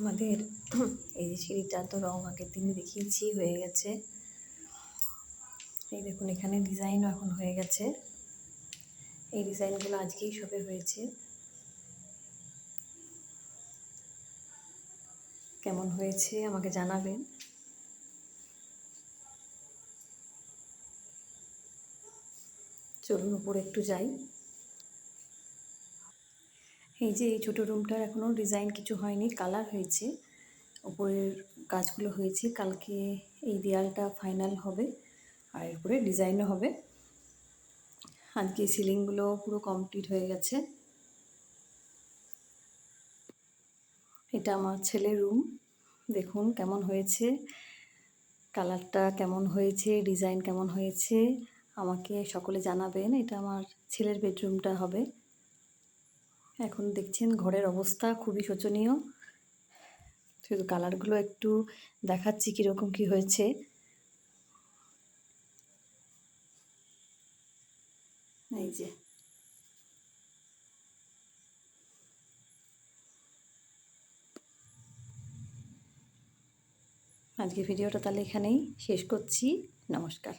আমাদের এই যে সিঁড়িটা, তো রং আগের দিনে দেখিয়েছি, হয়ে গেছে। এই দেখুন, এখানে ডিজাইনও এখন হয়ে গেছে। এই ডিজাইনগুলো আজকেই সবে হয়েছে। কেমন হয়েছে আমাকে জানাবেন। চলুন, উপরে একটু যাই। এই যে এই ছোটো রুমটার এখনও ডিজাইন কিছু হয়নি, কালার হয়েছে। উপরের কাজগুলো হয়েছে, কালকে এই দেয়ালটা ফাইনাল হবে আর এরপরে ডিজাইনও হবে। আজকে সিলিংগুলো পুরো কমপ্লিট হয়ে গেছে। এটা আমার ছেলের রুম। দেখুন কেমন হয়েছে, কালারটা কেমন হয়েছে, ডিজাইন কেমন হয়েছে, আমাকে সকলে জানাবেন। এটা আমার ছেলের বেডরুমটা হবে। এখন দেখছেন ঘরের অবস্থা খুবই শোচনীয়। শুধু কালারগুলো একটু দেখাচ্ছি কীরকম কী হয়েছে। এই যে। আজকে ভিডিওটা তাহলে এখানেই শেষ করছি। নমস্কার।